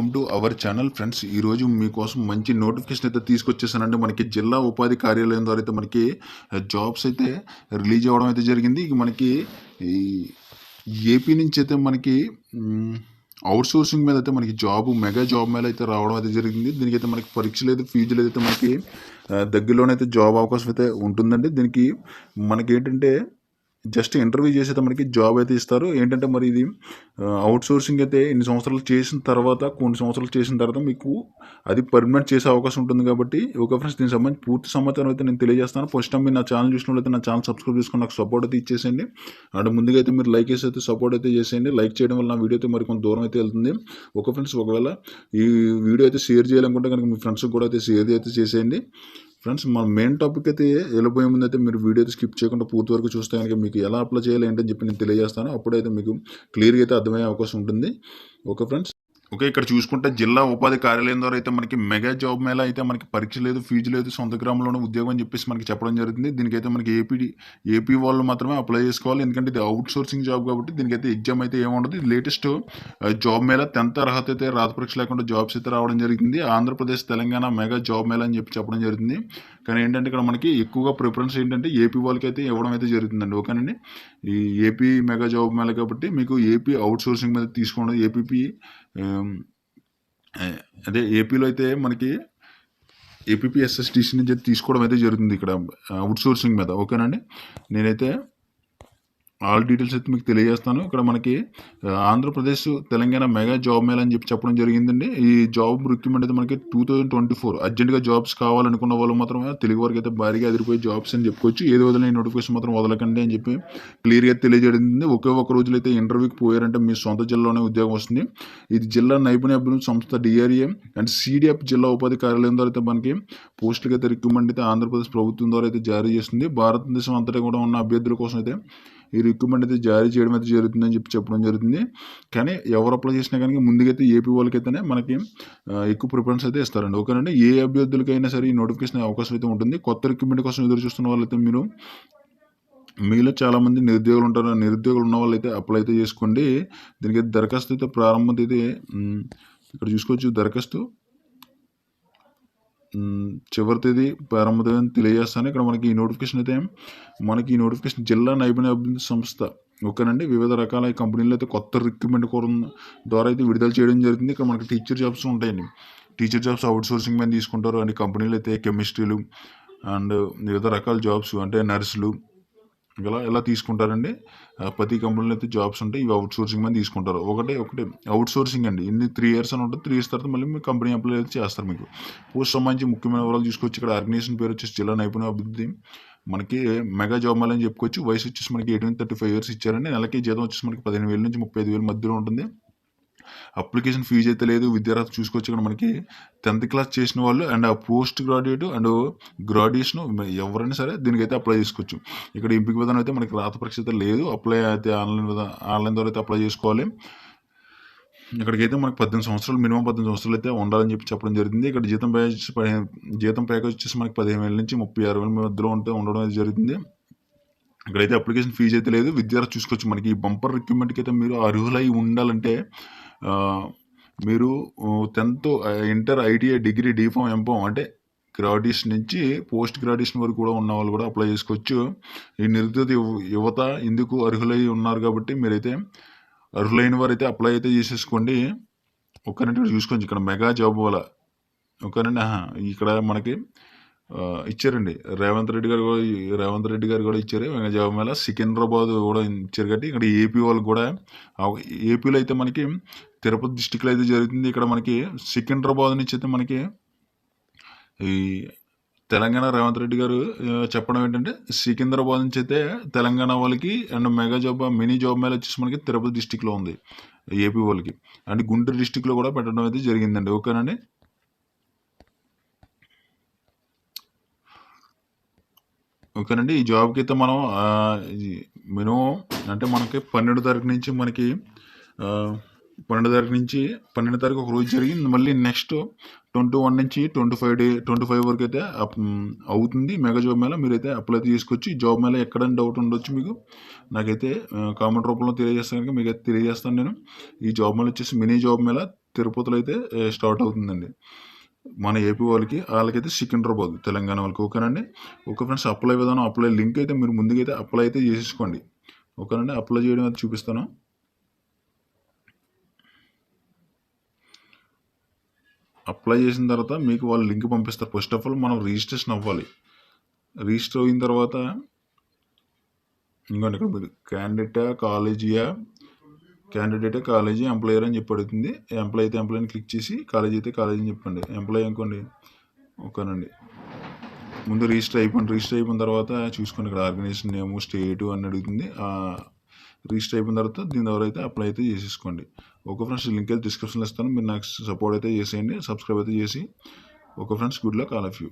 Welcome to our channel friends. ఈరోజు మీకోసం మంచి నోటిఫికేషన్ అయితే తీసుకొచ్చేసానండి. మనకి జిల్లా ఉపాధి కార్యాలయం ద్వారా అయితే మనకి జాబ్స్ అయితే రిలీజ్ అవ్వడం అయితే జరిగింది. ఇక మనకి ఈ ఏపీ నుంచి అయితే మనకి అవుట్సోర్సింగ్ మీద అయితే మనకి జాబ్ మెగా జాబ్ మీద అయితే రావడం అయితే జరిగింది. దీనికి అయితే మనకి పరీక్ష లేదు ఫీజు అయితే మనకి దగ్గరలోనైతే జాబ్ అవకాశం అయితే ఉంటుందండి. దీనికి మనకి ఏంటంటే జస్ట్ ఇంటర్వ్యూ చేసి అయితే మనకి జాబ్ అయితే ఇస్తారు. ఏంటంటే మరి ఇది అవుట్ సోర్సింగ్ అయితే ఇన్ని సంవత్సరాలు చేసిన తర్వాత కొన్ని సంవత్సరాలు చేసిన తర్వాత మీకు అది పర్మనెంట్ చేసే అవకాశం ఉంటుంది కాబట్టి ఒక ఫ్రెండ్స్ దీనికి సంబంధించి పూర్తి సమాచారం అయితే నేను తెలియజేస్తాను. ఫస్ట్ టైం మీరు నా ఛానల్ చూసినట్లయితే నా ఛానల్ సబ్స్క్రైబ్ చేసుకుని నాకు సపోర్ట్ అయితే ఇచ్చేసేయండి. అండ్ ముందుగా అయితే మీరు లైక్ చేసి అయితే సపోర్ట్ అయితే చేసేయండి. లైక్ చేయడం వల్ల నా వీడియో అయితే మరి కొంత దూరం అయితే వెళ్తుంది. ఒక ఫ్రెండ్స్ ఒకవేళ ఈ వీడియో అయితే షేర్ చేయాలనుకుంటే కనుక మీ ఫ్రెండ్స్కి కూడా అయితే షేర్ అయితే చేసేయండి. ఫ్రెండ్స్ మన మెయిన్ టాపిక్ అయితే వెళ్ళిపోయే ముందు అయితే మీరు వీడియో స్కిప్ చేయకుండా పూర్తి వరకు చూస్తే కనుక మీకు ఎలా అప్లై చేయాలి ఏంటని చెప్పి నేను తెలియజేస్తాను. అప్పుడైతే మీకు క్లియర్గా అయితే అర్థమయ్యే అవకాశం ఉంటుంది. ఓకే ఫ్రెండ్స్ ఓకే ఇక్కడ చూసుకుంటే జిల్లా ఉపాధి కార్యాలయం ద్వారా అయితే మనకి మెగా జాబ్ మేళ అయితే మనకి పరీక్ష లేదు ఫీజు లేదు సొంత గ్రామంలోనే ఉద్యోగం అని చెప్పేసి మనకి చెప్పడం జరుగుతుంది. దీనికైతే మనకి ఏపీ ఏపీ వాళ్ళు మాత్రమే అప్లై చేసుకోవాలి. ఎందుకంటే ఇది అవుట్ సోర్సింగ్ జాబ్ కాబట్టి దీనికైతే ఎగ్జామ్ అయితే ఏముండదు. లేటెస్ట్ జాబ్ మేళ టెన్త్ అర్హత అయితే రాత పరీక్ష లేకుండా జాబ్స్ అయితే రావడం జరిగింది. ఆంధ్రప్రదేశ్ తెలంగాణ మెగా జాబ్ మేళ అని చెప్పి చెప్పడం జరుగుతుంది. కానీ ఏంటంటే ఇక్కడ మనకి ఎక్కువగా ప్రిఫరెన్స్ ఏంటంటే ఏపీ వాళ్ళకి అయితే ఇవ్వడం అయితే జరుగుతుందండి. ఓకేనండి? ఈ ఏపీ మెగా జాబ్ మేళ కాబట్టి మీకు ఏపీ అవుట్ సోర్సింగ్ మీద తీసుకోవడం ఏపీపీ Um, అదే ఏపీలో అయితే మనకి ఏపీఎస్ఎస్టీసీ నుంచి తీసుకోవడం అయితే జరుగుతుంది ఇక్కడ అవుట్సోర్సింగ్ మీద. ఓకేనండి నేనైతే ఆల్ డీటెయిల్స్ అయితే మీకు తెలియజేస్తాను. ఇక్కడ మనకి ఆంధ్రప్రదేశ్ తెలంగాణ మెగా జాబ్ మేళ అని చెప్పి చెప్పడం జరిగిందండి. ఈ జాబ్ రిక్రూట్మెంట్ అయితే మనకి టూ థౌజండ్ ట్వంటీ ఫోర్ అర్జెంట్గా జాబ్స్ కావాలనుకున్న వాళ్ళు మాత్రమే తెలుగు వరకు అయితే భారీగా ఎదిరిపోయే జాబ్స్ అని చెప్పుకోవచ్చు. ఏది వదిలిన నోటిఫికేషన్ మాత్రం వదలకండి అని చెప్పి క్లియర్గా తెలియజేయడం ఒకే ఒక రోజులో అయితే ఇంటర్వ్యూకి పోయారంటే మీ సొంత జిల్లాలోనే ఉద్యోగం వస్తుంది. ఇది జిల్లా నైపుణ్య అభివృద్ధి సంస్థ డిఆర్ఏ అండ్ సిడిఎఫ్ జిల్లా ఉపాధి కార్యాలయం ద్వారా అయితే మనకి పోస్టులకి అయితే రిక్రూట్మెంట్ అయితే ఆంధ్రప్రదేశ్ ప్రభుత్వం ద్వారా అయితే జారీ చేస్తుంది. భారతదేశం అంతటా కూడా ఉన్న అభ్యర్థుల కోసం అయితే ఈ రిక్రూట్మెంట్ అయితే జారీ చేయడం అయితే జరుగుతుందని చెప్పి చెప్పడం జరుగుతుంది. కానీ ఎవరు అప్లై చేసినా కానీ ముందుకైతే ఏపీ వాళ్ళకైతేనే మనకి ఎక్కువ ప్రిఫరెన్స్ అయితే ఇస్తారండి. ఓకేనండి? ఏ అభ్యర్థులకైనా సరే ఈ నోటిఫికేషన్ అవకాశం అయితే ఉంటుంది. కొత్త రిక్రూట్మెంట్ కోసం ఎదురు చూస్తున్న వాళ్ళైతే మీరు మీలో చాలామంది నిరుద్యోగులు ఉంటారు. నిరుద్యోగులు ఉన్న వాళ్ళైతే అప్లై అయితే చేసుకోండి. దీనికి అయితే దరఖాస్తు అయితే ప్రారంభం అయితే ఇక్కడ చూసుకోవచ్చు. దరఖాస్తు చివరి తేదీ ప్రారంభ తేదీ అని తెలియజేస్తాను. ఇక్కడ మనకి ఈ నోటిఫికేషన్ అయితే మనకి ఈ నోటిఫికేషన్ జిల్లా నైపుణ్య అభివృద్ధి సంస్థ ఓకేనండి? వివిధ రకాల కంపెనీలు అయితే కొత్త రిక్రూట్మెంట్ కోరం ద్వారా అయితే విడుదల చేయడం జరిగింది ఇక్కడ మనకి టీచర్ జాబ్స్ ఉంటాయండి. టీచర్ జాబ్స్ అవుట్ సోర్సింగ్ మీద తీసుకుంటారు. అండ్ కంపెనీలు అయితే కెమిస్ట్రీలు అండ్ వివిధ రకాల జాబ్స్ అంటే నర్సులు ఇలా ఎలా తీసుకుంటారండి? ప్రతి కంపెనీలో అయితే జాబ్స్ ఉంటాయి ఇవి అవుట్ సోర్సింగ్ మీద తీసుకుంటారు. ఒకటే ఒకటే అవుట్ సోర్సింగ్ అండి. ఇన్ని త్రీ ఇయర్స్ అని ఉంటుంది త్రీ ఇయర్స్ తర్వాత మళ్ళీ మీ కంపెనీ అప్లై అయితే చేస్తారు మీకు. పోస్ట్ సంబంధించి ముఖ్యమైన వివరాలు చూసుకోవచ్చు ఇక్కడ ఆర్గనైజేషన్ పేరు వచ్చేసి జిల్లా నైపుణ్య అభివృద్ధి. మనకి మెగా జాబ్ మేళ అని చెప్పుకోవచ్చు. వయసు వచ్చేసి మనకి ఎయిటీన్ థర్టీ ఫైవ్ ఇయర్స్ ఇచ్చారండి. నెలకి జీతం వచ్చేసి మనకి పదిహేను వేల నుంచి ముప్పై ఐదు వేల మధ్యలో ఉంటుంది. అప్లికేషన్ ఫీజు అయితే లేదు విద్యార్థులు చూసుకోవచ్చు ఇక్కడ మనకి టెన్త్ క్లాస్ చేసిన వాళ్ళు అండ్ ఆ పోస్ట్ గ్రాడ్యుయేట్ అండ్ గ్రాడ్యుయేషన్ ఎవరైనా సరే దీనికైతే అప్లై చేసుకోవచ్చు. ఇక్కడ ఎంపిక విధానం అయితే మనకి రాత పరీక్ష అయితే లేదు అప్లై అయితే ఆన్లైన్ విధానం ఆన్లైన్ ద్వారా అయితే అప్లై చేసుకోవాలి. ఇక్కడికైతే మనకి పద్దెనిమిది సంవత్సరాలు మినిమం పద్దెనిమిది సంవత్సరాలు అయితే ఉండాలని చెప్పి చెప్పడం జరిగింది. ఇక్కడ జీతం ప్యాకేజ్ పదిహేను జీతం ప్యాకేజ్ వచ్చేసి మనకి పదిహేను వేల నుంచి ముప్పై ఆరు వేల మధ్యలో ఉంటే ఉండడం అయితే జరిగింది. ఇక్కడైతే అప్లికేషన్ ఫీజు అయితే లేదు విద్యార్థి చూసుకోవచ్చు. మనకి ఈ బంపర్ రిక్రూట్మెంట్కి అయితే మీరు అర్హులై ఉండాలంటే మీరు tenth inter ITI degree D Pharm M Pharm అంటే గ్రాడ్యుయేషన్ నుంచి పోస్ట్ గ్రాడ్యుయేషన్ వరకు కూడా ఉన్న వాళ్ళు కూడా అప్లై చేసుకోవచ్చు. ఈ నిరుద్యోగ యువత ఇందుకు అర్హులై ఉన్నారు కాబట్టి మీరైతే అర్హులైన వారైతే అప్లై అయితే చేసేసుకోండి. ఒక్కరంటే చూసుకోండి ఇక్కడ మెగా జాబ్ వల్ల. ఓకేనండి ఇక్కడ మనకి ఇచ్చారండి. రేవంత్ రెడ్డి గారు కూడా రేవంత్ రెడ్డి గారు కూడా ఇచ్చారు. మెగా జాబ్ మేళ సికింద్రాబాద్ కూడా ఇచ్చారు. కాబట్టి ఇక్కడ ఏపీ వాళ్ళు కూడా ఏపీలో అయితే మనకి తిరుపతి డిస్టిక్లో అయితే జరుగుతుంది. ఇక్కడ మనకి సికింద్రాబాద్ నుంచి అయితే మనకి ఈ తెలంగాణ రేవంత్ రెడ్డి గారు చెప్పడం ఏంటంటే సికింద్రాబాద్ నుంచి అయితే తెలంగాణ వాళ్ళకి and mega job mini job mela వచ్చేసి మనకి తిరుపతి డిస్టిక్లో ఉంది. ఏపీ వాళ్ళకి. అండ్ గుంటూరు డిస్టిక్లో కూడా పెట్టడం అయితే జరిగిందండి. ఓకేనండి ఓకేనండి. ఈ జాబ్కి అయితే మనం మినిమం అంటే మనకి పన్నెండు తారీఖు నుంచి మనకి పన్నెండు తారీఖు నుంచి పన్నెండు తారీఖు ఒక రోజు జరిగింది. మళ్ళీ నెక్స్ట్ ట్వంటీ వన్ నుంచి twenty five day twenty five వరకు అయితే అవుతుంది. మెగా జాబ్ మేళ మీరైతే అప్లై తీసుకొచ్చి ఈ జాబ్ మేళ ఎక్కడైనా డౌట్ ఉండొచ్చు మీకు. నాకైతే కామెంట్ రూపంలో తెలియజేస్తాను కనుక మీకు అయితే తెలియజేస్తాను నేను. ఈ జాబ్ మేళ వచ్చేసి మినీ జాబ్ మేళ తిరుపతిలో అయితే స్టార్ట్ అవుతుందండి. మన ఏపీ వాళ్ళకి వాళ్ళకైతే సికింద్రాబాద్ తెలంగాణ వాళ్ళకి ఓకేనండి? ఓకే ఫ్రెండ్స్ అప్లై విధానం అప్లై లింక్ అయితే మీరు ముందుకైతే అయితే అప్లై అయితే చేసేసుకోండి. ఓకేనండి? అప్లై చేయడం అయితే చూపిస్తాను. అప్లై చేసిన తర్వాత మీకు వాళ్ళు లింక్ పంపిస్తారు. ఫస్ట్ ఆఫ్ ఆల్ మనం రిజిస్ట్రేషన్ అవ్వాలి. రిజిస్టర్ అయిన తర్వాత ఇంకోండి ఇక్కడ మీరు క్యాండిడేటా కాలేజీయా క్యాండిడేట్ కాలేజీ ఎంప్లాయర్ అని చెప్పి అడుగుతుంది ఎంప్లాయ్ అయితే ఎంప్లాయ్ క్లిక్ చేసి కాలేజీ అయితే కాలేజీ అని చెప్పండి. ఎంప్లాయ్ అనుకోండి. ఓకేనండి. ముందు రిజిస్టర్ అయిపోయింది రిజిస్టర్ అయిపోయిన తర్వాత చూసుకోండి ఇక్కడ ఆర్గనైజేషన్ నేము స్టేటు అని అడుగుతుంది. రిజిస్టర్ అయిపోయిన తర్వాత దీని ద్వారా అయితే అప్లై అయితే చేసేసుకోండి. ఓకే ఫ్రెండ్స్ లింక్ అయితే డిస్క్రిప్షన్లో ఇస్తాను. మీరు నాకు సపోర్ట్ అయితే చేసేయండి. సబ్స్క్రైబ్ అయితే చేసి. Okay friends good luck all of you